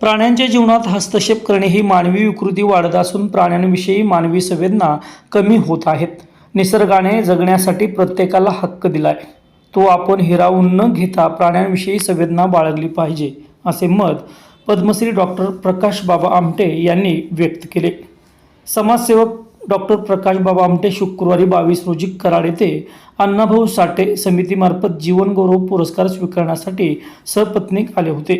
प्राण्यांच्या जीवनात हस्तक्षेप करणे ही मानवी विकृती वाढत असून प्राण्यांविषयी मानवी संवेदना कमी होत आहेत. निसर्गाने जगण्यासाठी प्रत्येकाला हक्क दिलाय. तो आपण हिरावून न घेता प्राण्यांविषयी संवेदना बाळगली पाहिजे असे मत पद्मश्री डॉक्टर प्रकाश बाबा आमटे यांनी व्यक्त केले. समाजसेवक डॉक्टर प्रकाश बाबा आमटे शुक्रवारी बावीस रोजी कराड येथे अण्णाभाऊ साठे समितीमार्फत जीवनगौरव पुरस्कार स्वीकारण्यासाठी सपत्नीक आले होते.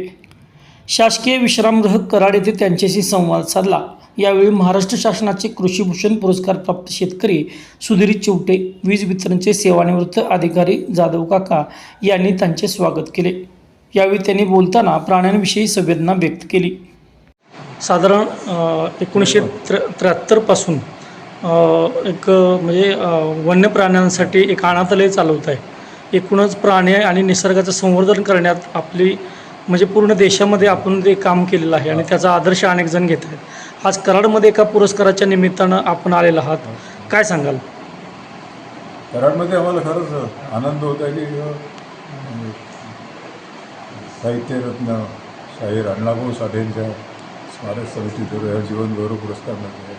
शासकीय विश्रामगृह कराड येथे त्यांच्याशी संवाद साधला. यावेळी महाराष्ट्र शासनाचे कृषीभूषण पुरस्कार प्राप्त शेतकरी सुधीर चिवटे वीज वितरणचे सेवानिवृत्त अधिकारी जाधव काका यांनी त्यांचे स्वागत केले. यावेळी त्यांनी बोलताना प्राण्यांविषयी संवेदना व्यक्त केली. साधारण एकोणीसशे त्र्या त्र्याहत्तरपासून एक म्हणजे वन्य प्राण्यांसाठी एक अनाथालय चालवत आहे. एकूणच प्राणी आणि निसर्गाचं संवर्धन करण्यात आपली म्हणजे पूर्ण देशामध्ये आपण ते काम केलेलं आहे आणि त्याचा आदर्श अनेक जण घेत आहेत. आज कराडमध्ये एका पुरस्काराच्या निमित्तानं आपण आलेला आहात. काय सांगाल? कराडमध्ये आम्हाला खरंच आनंद होत आहे की साहित्यरत्न शाहीर अण्णाभाऊ साठेंच्या स्मारक समितीद्वारे जीवन गौरव पुरस्कार मिळतो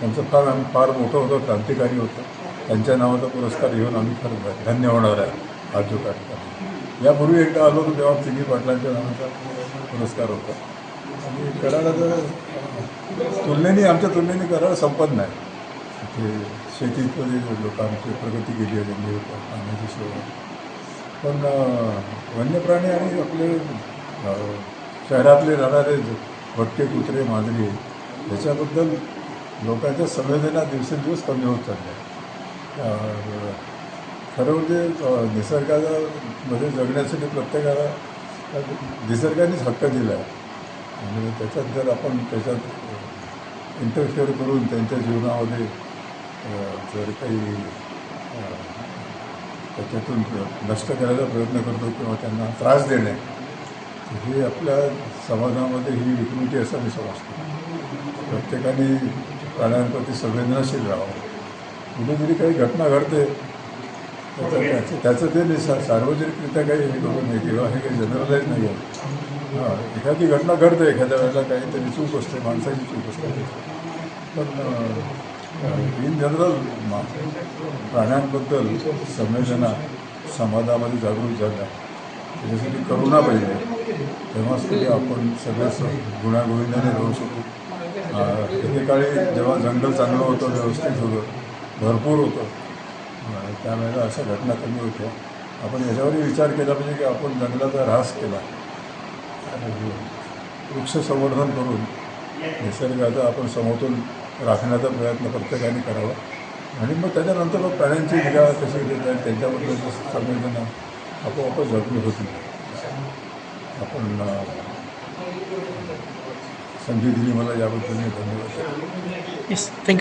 त्यांचं फार आम्ही फार मोठं होतं क्रांतिकारी होतं. त्यांच्या नावाचा पुरस्कार घेऊन आम्ही फार धन्य होणार आहे. आज जो कार्यक्रम यापूर्वी एकदा आलो होतो तेव्हा सिंगी पाटलांच्या नावाचा पुरस्कार होता. आणि कराडाचं तुलनेने आमच्या तुलनेने कराड संपन्न आहे तिथे शेतीमध्ये लोकांची प्रगती केली आहे त्यांनी पाण्याची सोय पण वन्यप्राणी आणि आपले शहरातले राहणारे भटके कुत्रे मांजरी याच्याबद्दल लोकांच्या संवेदना दिवसेंदिवस कमी होत चालल्या खरं म्हणजे अं, निसर्गाला मध्ये जगण्यासाठी प्रत्येकाला निसर्गानेच हक्क दिला आहे आणि त्याच्यात जर आपण त्याच्यात इंटरफेअर करून त्यांच्या जीवनामध्ये जर काही त्याच्यातून नष्ट करायचा प्रयत्न करतो किंवा त्यांना त्रास देणे हे आपल्या समाजामध्ये ही विकृती असं मी समजतो. प्रत्येकाने प्राण्यांप्रती संवेदनशील राहावं. कुठेतरी काही घटना घडते त्याचं त्याचं ते नि- सा- सार्वजनिकरित्या काही हे करू नये किंवा हे काही जनरलाईज नाही आहे. हां एखादी घटना घडते एखाद्या वेळेला काहीतरी चूक असते माणसाची चूक असते. पण इन जनरल मा प्राण्यांबद्दल संवेदना समाजामध्ये जागृत झाल्या. त्याच्यासाठी करुणा पाहिजे. तेव्हाच तरी आपण सगळे स राहू शकू. अं, एकेकाळी जेव्हा जंगल चांगलं होतं व्यवस्थित होतं भरपूर होतं त्यावेळेला अशा घटना कमी होत्या. आपण याच्यावरही विचार केला पाहिजे की आपण जंगलाचा ऱ्हास केला. आणि वृक्ष संवर्धन करून निसर्गाचा आपण समतोल राखण्याचा प्रयत्न प्रत्येकाने करावा. आणि मग त्याच्यानंतर मग प्राण्यांची निगा कशी घेत आहे त्यांच्याबद्दल संवेदना आपोआपच जागृत होती. आपण संधी दिली मला याबद्दल धन्यवाद. थँक्यू